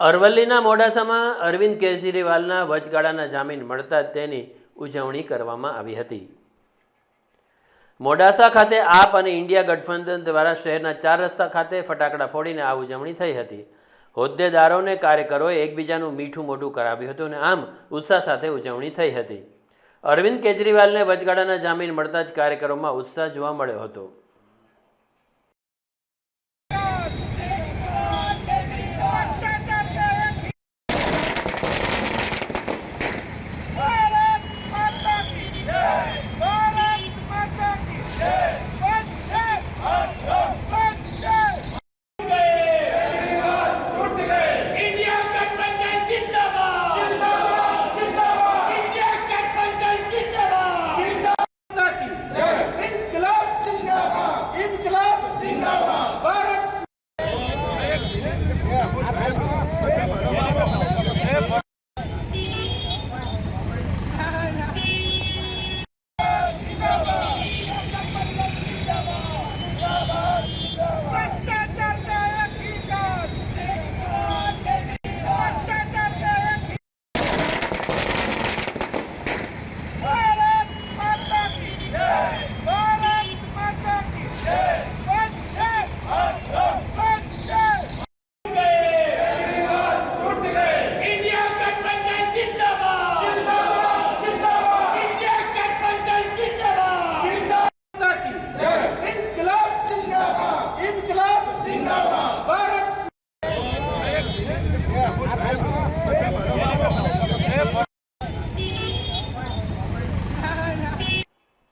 અરવલ્લીના મોડાસામાં અરવિંદ કેજરીવાલના વચગાળાના જામીન મળતા જ તેની ઉજવણી કરવામાં આવી હતી. મોડાસા ખાતે આપ અને ઇન્ડિયા ગઠબંધન દ્વારા શહેરના ચાર રસ્તા ખાતે ફટાકડા ફોડીને આ ઉજવણી થઈ હતી. હોદ્દેદારોને કાર્યકરોએ એકબીજાનું મીઠું મોઢું કરાવ્યું હતું અને આમ ઉત્સાહ સાથે ઉજવણી થઈ હતી. અરવિંદ કેજરીવાલને વચગાળાના જામીન મળતા જ કાર્યકરોમાં ઉત્સાહ જોવા મળ્યો હતો.